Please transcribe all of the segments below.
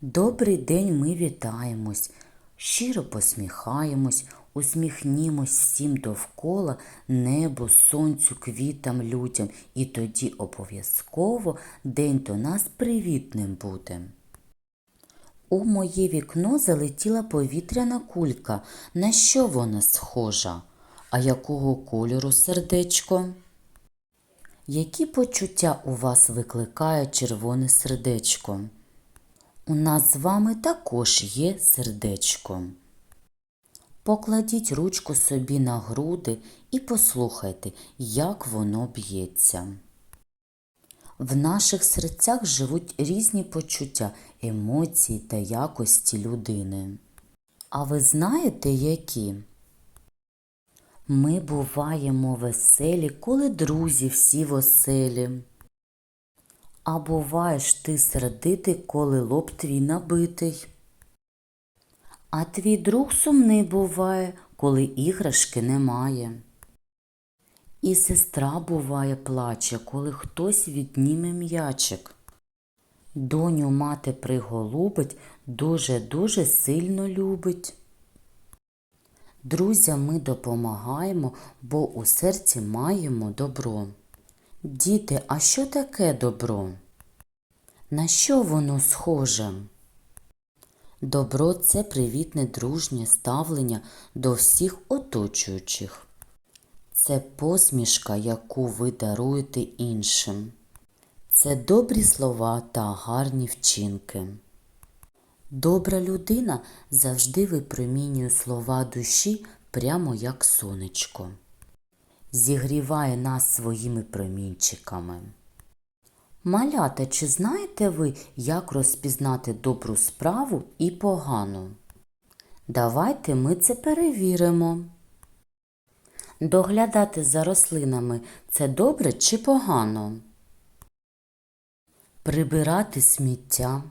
Добрий день ми вітаємось, щиро посміхаємось, усміхнімось всім довкола, небу, сонцю, квітам, людям, і тоді обов'язково день до нас привітним буде. У моє вікно залетіла повітряна кулька. На що вона схожа? А якого кольору сердечко? Які почуття у вас викликає червоне сердечко? У нас з вами також є сердечко. Покладіть ручку собі на груди і послухайте, як воно б'ється. В наших серцях живуть різні почуття, емоції та якості людини. А ви знаєте, які? Ми буваємо веселі, коли друзі всі в оселі. А буваєш ти сердитий, коли лоб твій набитий. А твій друг сумний буває, коли іграшки немає. І сестра буває плаче, коли хтось відніме м'ячик. Доню мати приголубить, дуже-дуже сильно любить. Друзям ми допомагаємо, бо у серці маємо добро. Діти, а що таке добро? На що воно схоже? Добро це привітне дружнє ставлення до всіх оточуючих. Це посмішка, яку ви даруєте іншим. Це добрі слова та гарні вчинки. Добра людина завжди випромінює слова душі прямо як сонечко. Зігріває нас своїми промінчиками. Малята, чи знаєте ви, як розпізнати добру справу і погану? Давайте ми це перевіримо. Доглядати за рослинами це добре чи погано? Прибирати сміття,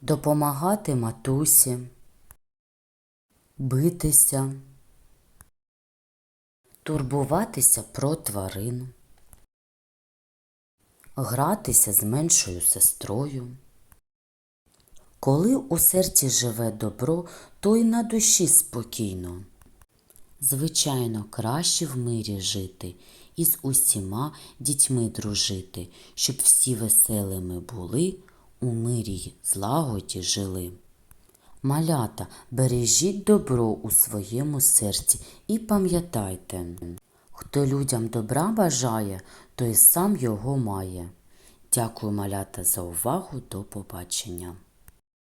допомагати матусі, битися, турбуватися про тварин, гратися з меншою сестрою. Коли у серці живе добро, то й на душі спокійно. Звичайно, краще в мирі жити і з усіма дітьми дружити, щоб всі веселими були, у мирі злагоді жили. Малята, бережіть добро у своєму серці і пам'ятайте, хто людям добра бажає, той сам його має. Дякую, малята, за увагу. До побачення.